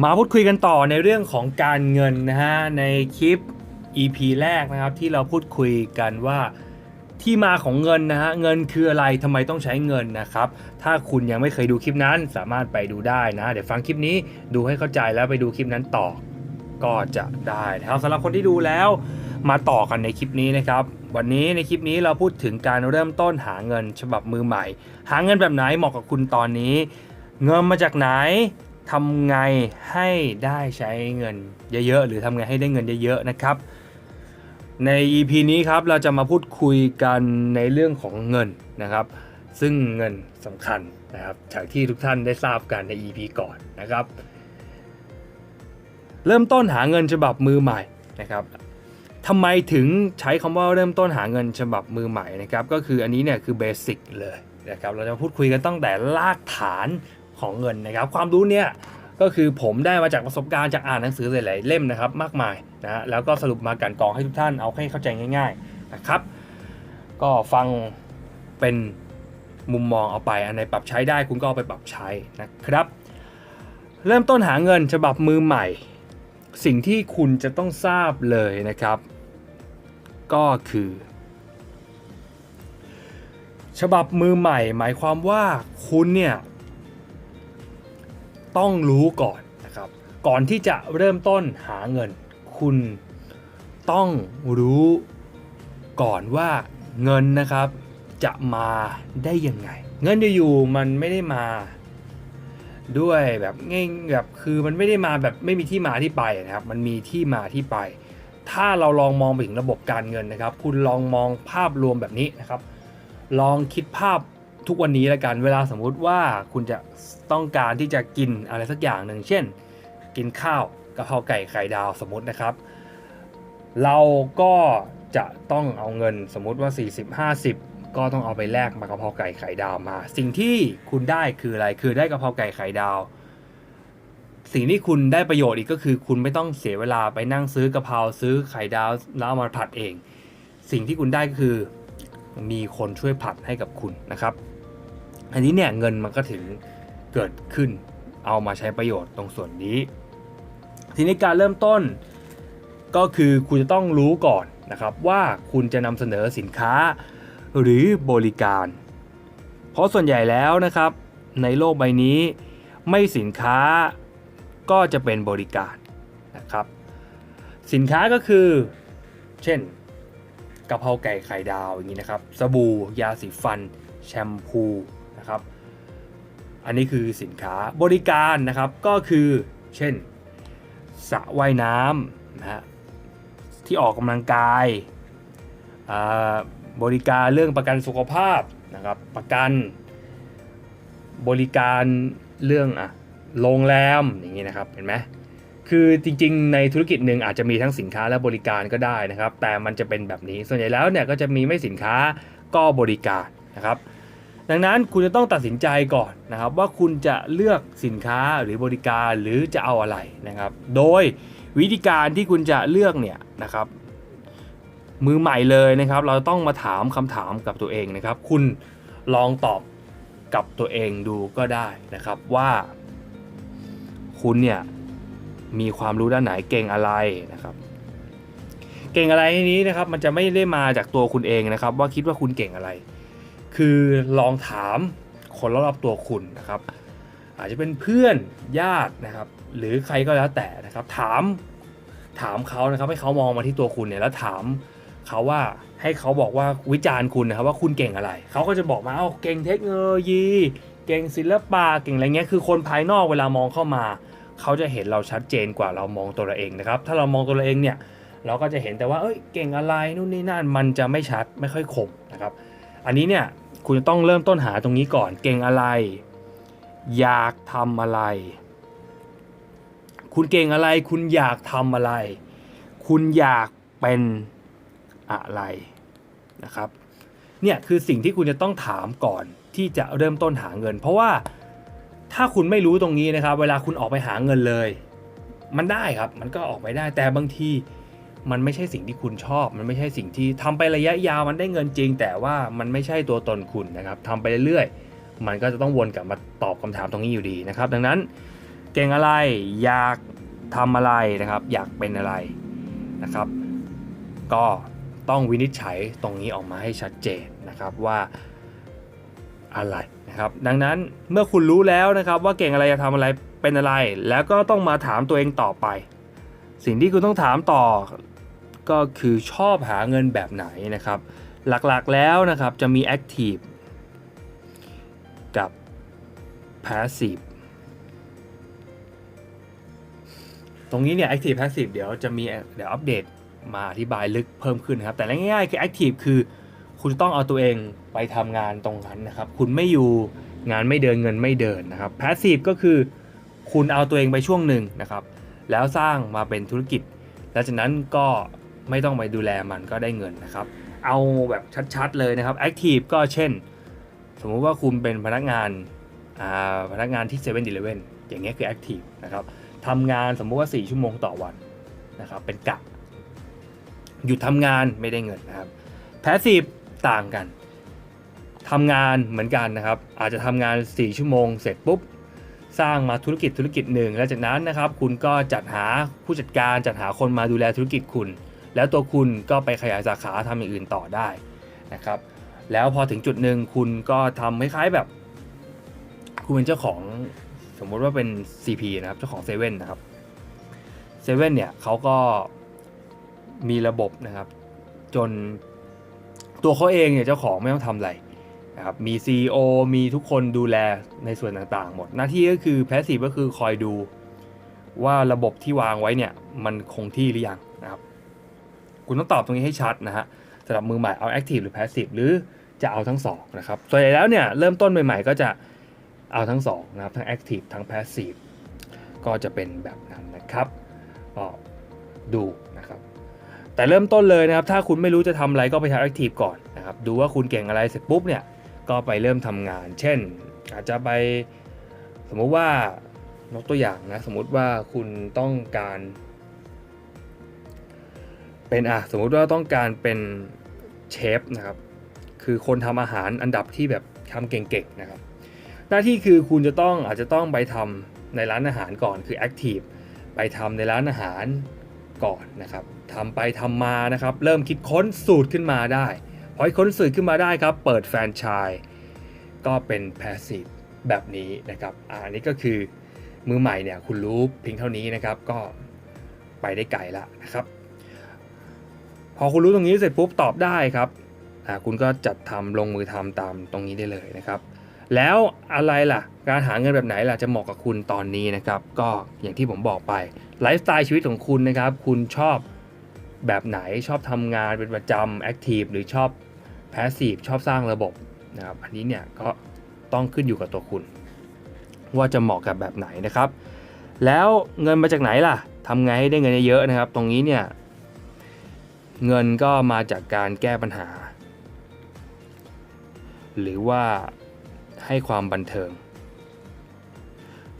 มาพูดคุยกันต่อในเรื่องของการเงินนะฮะในคลิป EP แรกนะครับที่เราพูดคุยกันว่าที่มาของเงินนะฮะเงินคืออะไรทำไมต้องใช้เงินนะครับ ถ้าคุณยังไม่เคยดูคลิปนั้นสามารถไปดูได้นะ เดี๋ยวฟังคลิปนี้ดูให้เข้าใจแล้วไปดูคลิปนั้นต่อก็จะได้นะครับสำหรับคนที่ดูแล้วมาต่อกันในคลิปนี้นะครับ วันนี้ในคลิปนี้เราพูดถึงการเริ่มต้นหาเงินฉบับมือใหม่ หาเงินแบบไหนเหมาะกับคุณตอนนี้ เงินมาจากไหน ทำไงให้ได้ใช้เงินเยอะๆ หรือทำไงให้ได้เงินเยอะๆนะครับ ใน EP นี้ครับเราจะมาพูดคุยกันในเรื่องของเงินนะครับ ซึ่งเงินสำคัญนะครับจากที่ทุกท่านได้ทราบกันใน EP ก่อนนะครับ เริ่มต้นหาเงินฉบับมือใหม่นะครับทำไมถึงใช้คำว่าเริ่มต้นหาเงินฉบับมือใหม่นะครับก็คืออันนี้เนี่ยคือเบสิกเลยนะครับเราจะพูดคุยกันตั้งแต่รากฐาน ของเงินนะครับ ความรู้เนี่ยก็คือผมได้มาจากประสบการณ์จากอ่านหนังสือหลาย ๆ เล่มนะครับ มากมายนะแล้วก็สรุปมากันกองให้ทุกท่านเอาให้เข้าใจง่าย ๆนะครับ ก็ฟังเป็นมุมมองเอาไปอันไหนปรับใช้ได้คุณก็เอาไปปรับใช้นะครับ เริ่มต้นหาเงินฉบับมือใหม่ สิ่งที่คุณจะต้องทราบเลยนะครับ ก็คือ ฉบับมือใหม่ หมายความว่าคุณเนี่ย ต้องรู้ก่อนนะครับ ก่อนที่จะเริ่มต้นหาเงิน คุณต้องรู้ก่อนว่าเงินนะครับจะมาได้ยังไง เงินอยู่ๆมันไม่ได้มาด้วยแบบง่ายแบบคือมันไม่ได้มาแบบไม่มีที่มาที่ไปนะครับ มันมีที่มาที่ไป ถ้าเราลองมองไปถึงระบบการเงินนะครับ คุณลองมองภาพรวมแบบนี้นะครับ ลองคิดภาพ ทุกวันนี้ละกันเวลาสมมุติว่าคุณจะต้องการที่จะกินอะไรสักอย่างหนึ่งเช่น กินข้าวกะเพราไก่ไข่ดาวสมมตินะครับ เราก็จะต้องเอาเงินสมมุติว่า 40 50 ก็ต้องเอาไปแลกมากะเพราไก่ไข่ดาวมา สิ่งที่คุณได้คืออะไรคือได้กะเพราไก่ไข่ดาว สิ่งที่คุณได้ประโยชน์อีกก็คือคุณไม่ต้องเสียเวลาไปนั่งซื้อกะเพราซื้อไข่ดาวแล้วเอามาผัดเอง สิ่งที่คุณได้ก็คือมีคนช่วยผัดให้กับคุณนะครับ อันนี้เนี่ยเงินมันก็ถึงเกิดขึ้นเอามาใช้ประโยชน์ตรงส่วนนี้ ทีนี้การเริ่มต้นก็คือคุณจะต้องรู้ก่อนนะครับว่าคุณจะนำเสนอสินค้าหรือบริการ เพราะส่วนใหญ่แล้วนะครับ ในโลกใบนี้ ไม่สินค้าก็จะเป็นบริการนะครับ สินค้าก็คือ เช่นกะเพราไก่ไข่ดาวอย่างนี้นะครับ สบู่ยาสีฟัน แชมพู อันนี้คือสินค้าบริการนะครับก็คือเช่นสระว่ายน้ำนะฮะที่ออกกำลังกายาบริการเรื่องประกันสุขภาพนะครับประกันบริการเรื่องอะโรงแรมอย่างนี้นะครับเห็นไหมคือจริงๆ ในธุรกิจหนึ่งอาจจะมีทั้งสินค้าและบริการก็ได้นะครับ แต่มันจะเป็นแบบนี้ส่วนใหญ่แล้วเนี่ยก็จะมีไม่สินค้าก็บริการนะครับ ดังนั้นคุณจะต้องตัดสินใจก่อนนะครับว่าคุณจะเลือกสินค้าหรือบริการหรือจะเอาอะไรนะครับ โดยวิธีการที่คุณจะเลือกเนี่ยนะครับ มือใหม่เลยนะครับ เราต้องมาถามคำถามกับตัวเองนะครับ คุณลองตอบกับตัวเองดูก็ได้นะครับว่า คุณเนี่ยมีความรู้ด้านไหนเก่งอะไรนะครับ เก่งอะไรนี้นะครับ มันจะไม่ได้มาจากตัวคุณเองนะครับ ว่าคิดว่าคุณเก่งอะไร คือลองถามคนรอบตัวคุณนะครับ อาจจะเป็นเพื่อนญาตินะครับ หรือใครก็แล้วแต่นะครับ ถามถามเขานะครับ ให้เขามองมาที่ตัวคุณเนี่ยแล้วถามเขาว่าให้เขาบอกว่าวิจารณ์คุณนะครับว่าคุณเก่งอะไร เขาก็จะบอกมาเอ้าเก่งเทคโนโลยี เก่งศิลปะเก่งอะไรเงี้ยคือคนภายนอกเวลามองเข้ามา เขาจะเห็นเราชัดเจนกว่าเรามองตัวเราเองนะครับ ถ้าเรามองตัวเราเองเนี่ยเราก็จะเห็นแต่ว่าเอ้ยเก่งอะไรนู่นนี่นั่นมันจะไม่ชัดไม่ค่อยคมนะครับ อันนี้เนี่ย คุณจะต้องเริ่มต้นหาตรงนี้ก่อน เก่งอะไร อยากทำอะไร คุณเก่งอะไร คุณอยากทำอะไร คุณอยากเป็นอะไรนะครับ เนี่ยคือสิ่งที่คุณจะต้องถามก่อนที่จะเริ่มต้นหาเงิน เพราะว่าถ้าคุณไม่รู้ตรงนี้นะครับ เวลาคุณออกไปหาเงินเลย มันได้ครับ มันก็ออกไปได้แต่บางที มันไม่ใช่สิ่งที่คุณชอบ มันไม่ใช่สิ่งที่ทำไประยะยาวมันได้เงินจริง แต่ว่ามันไม่ใช่ตัวตนคุณนะครับทำไปเรื่อยๆ มันก็จะต้องวนกลับมาตอบคำถามตรงนี้อยู่ดีนะครับ ดังนั้นเก่งอะไรอยากทำอะไรนะครับ อยากเป็นอะไรนะครับ ก็ต้องวินิจฉัยตรงนี้ออกมาให้ชัดเจนนะครับว่าอะไรนะครับ ดังนั้นเมื่อคุณรู้แล้วนะครับ ว่าเก่งอะไรจะทำอะไรเป็นอะไร แล้วก็ต้องมาถามตัวเองต่อไป สิ่งที่คุณต้องถามต่อ ก็คือชอบหาเงินแบบไหนนะครับ หลักๆแล้วนะครับจะมี Active กับ Passive ตรงนี้เนี่ย Active Passive เดี๋ยวจะมีเดี๋ยวอัปเดตมาอธิบายลึกเพิ่มขึ้นนะครับ แต่ง่ายๆคือ Active คือคุณต้องเอาตัวเองไปทำงานตรงนั้นนะครับ คุณไม่อยู่งานไม่เดินเงินไม่เดินนะครับ Passive ก็คือคุณเอาตัวเองไปช่วงหนึ่งนะครับ แล้วสร้างมาเป็นธุรกิจ แล้วจากนั้นก็ ไม่ต้องไปดูแลมันก็ได้เงินนะครับ เอาแบบชัดๆเลยนะครับ Active ก็เช่น สมมุติว่าคุณเป็นพนักงานาพนักงานที่7 e เ e ่ e ออย่างเงี้ยคือ Active นะครับทำงานสมมุติว่า 4 ชั่วโมงต่อวันนะครับเป็นกะหยุดทำงานไม่ได้เงินนะครับ Passive ต่างกันทำงานเหมือนกันนะครับ อาจจะทำงาน 4 ชั่วโมงเสร็จปุ๊บสร้างมาธุรกิจธุรกิจหนึ่งแล้วจากนั้นนะครับ คุณก็จัดหาผู้จัดการจัดหาคนมาดูแลธุรกิจคุณ แล้วตัวคุณก็ไปขยายสาขาทำอย่างอื่นต่อได้นะครับ แล้วพอถึงจุดหนึ่งคุณก็ทำคล้ายๆแบบ คุณเป็นเจ้าของสมมุติว่าเป็น CP นะครับ เจ้าของเซเว่นนะครับเซเว่นเนี่ยเขาก็มีระบบนะครับ จนตัวเขาเองเนี่ยเจ้าของไม่ต้องทำอะไรนะครับมี CEO มีทุกคนดูแลในส่วนต่างๆ หมด หน้าที่ก็คือ Passive ก็คือคอยดูว่าระบบที่วางไว้เนี่ย มันคงที่หรือยัง คุณต้องตอบตรงนี้ให้ชัดนะฮะสำหรับมือใหม่เอา Active หรือ Passive หรือจะเอาทั้งสองนะครับส่วนใหญ่แล้วเนี่ยเริ่มต้นใหม่ๆ ก็จะเอาทั้งสองนะครับทั้ง Active ทั้ง Passive ก็จะเป็นแบบนั้นนะครับก็ดูนะครับ แต่เริ่มต้นเลยนะครับ ถ้าคุณไม่รู้จะทำอะไรก็ไปทำ Active ก่อนนะครับ ดูว่าคุณเก่งอะไรเสร็จปุ๊บเนี่ยก็ไปเริ่มทำงาน เช่น อาจจะไปสมมุติว่ายกตัวอย่างนะ สมมุติว่าคุณต้องการ เป็นอะสมมุติว่าต้องการเป็นเชฟนะครับคือคนทำอาหารอันดับที่แบบทำเก่งๆนะครับ หน้าที่คือคุณจะต้องอาจจะต้องไปทำในร้านอาหารก่อนคือ Active ไปทำในร้านอาหารก่อนนะครับทำไปทำมานะครับเริ่มคิดค้นสูตรขึ้นมาได้พอยค้นสูตรขึ้นมาได้ครับ เปิดแฟรนไชส์ก็เป็น Passive แบบนี้นะครับอันนี้ก็คือมือใหม่เนี่ยคุณรู้เพียงเท่านี้นะครับก็ไปได้ไกลแล้วนะครับ อคุณรู้ตรงนี้เสร็จปุ๊บตอบได้ครับคุณก็จัดทำลงมือทำตามตรงนี้ได้เลยนะครับ แล้วอะไรล่ะ การหาเงินแบบไหนล่ะจะเหมาะกับคุณตอนนี้นะครับ ก็อย่างที่ผมบอกไปไลฟ์สไตล์ชีวิตของคุณนะครับ คุณชอบแบบไหนชอบทำงานเป็นประจำแอคทีฟหรือชอบแพสซีฟชอบสร้างระบบนะครับอันนี้เนี่ยก็ต้องขึ้นอยู่กับตัวคุณ ว่าจะเหมาะกับแบบไหนนะครับ แล้วเงินมาจากไหนล่ะทำไงให้ได้เงินเยอะนะครับ ตรงนี้เนี่ย เงินก็มาจากการแก้ปัญหา หรือว่าให้ความบันเทิง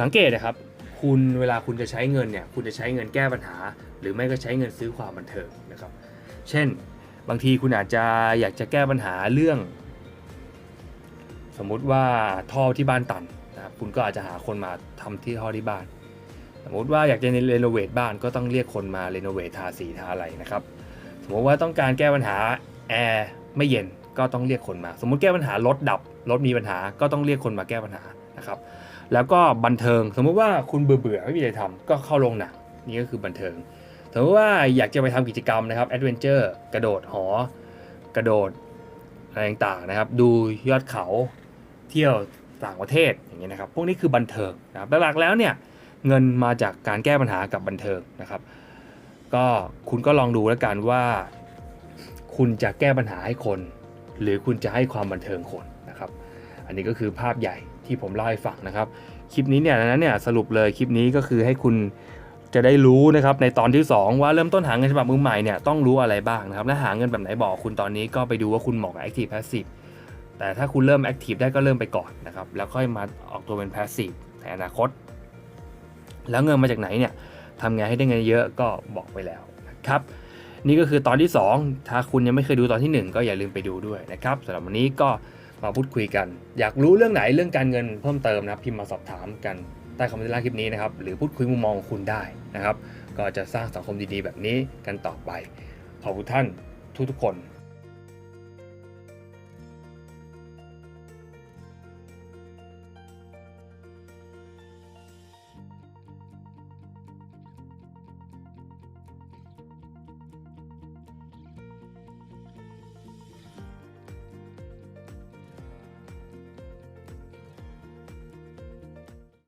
สังเกตนะครับ คุณเวลาคุณจะใช้เงินเนี่ยคุณจะใช้เงินแก้ปัญหา หรือไม่ก็ใช้เงินซื้อความบันเทิงนะครับ เช่น บางทีคุณอาจจะอยากจะแก้ปัญหาเรื่อง สมมุติว่าท่อที่บ้านตันนะครับคุณก็อาจจะหาคนมาทำที่ท่อที่บ้าน สมมุติว่าอยากจะเรโนเวทบ้านก็ต้องเรียกคนมาเรโนเวททาสีทาอะไรนะครับ สมมติว่าต้องการแก้ปัญหาแอร์ไม่เย็นก็ต้องเรียกคนมา สมมติแก้ปัญหารถดับรถมีปัญหาก็ต้องเรียกคนมาแก้ปัญหานะครับแล้วก็บันเทิง สมมุติว่าคุณเบื่อเบื่อไม่มีอะไรทำก็เข้าโรงหนังนี่ก็คือบันเทิงสมมติว่าอยากจะไปทำกิจกรรมนะครับแอดเวนเจอร์กระโดดหอกระโดดอะไรต่างๆนะครับ ดูยอดเขาเที่ยวต่างประเทศอย่างเงี้ยนะครับ พวกนี้คือบันเทิงนะครับหลักๆแล้วเนี่ยเงินมาจากการแก้ปัญหากับบันเทิงนะครับ ก็คุณก็ลองดูแล้วกันว่า คุณจะแก้ปัญหาให้คน หรือคุณจะให้ความบันเทิงคนนะครับ อันนี้ก็คือภาพใหญ่ที่ผมเล่าให้ฟังนะครับ คลิปนี้เนี่ยนั้นเนี่ยสรุปเลยคลิปนี้ก็คือให้คุณจะได้รู้นะครับในตอนที่ 2 ว่าเริ่มต้นหาเงินฉบับมือใหม่เนี่ยต้องรู้อะไรบ้างนะครับและหาเงินแบบไหนบอกคุณตอนนี้ก็ไปดูว่าคุณเหมาะกับ Active Passive แต่ถ้าคุณเริ่ม Active ได้ก็เริ่มไปก่อนนะครับแล้วค่อยมาออกตัวเป็น Passive ในอนาคต แล้วเงินมาจากไหนเนี่ย ทำไงให้ได้เงินเยอะก็บอกไปแล้วนะครับ นี่ก็คือตอนที่ 2 ถ้าคุณยังไม่เคยดูตอนที่ 1 ก็อย่าลืมไปดูด้วยนะครับสำหรับวันนี้ก็มาพูดคุยกัน อยากรู้เรื่องไหนเรื่องการเงินเพิ่มเติมนะครับพิมพ์มาสอบถามกันใต้คอมเมนต์ล่างคลิปนี้นะครับหรือพูดคุยมุมมองของคุณได้นะครับ ก็จะสร้างสังคมดีๆ แบบนี้กันต่อไปขอบคุณท่านทุกๆคน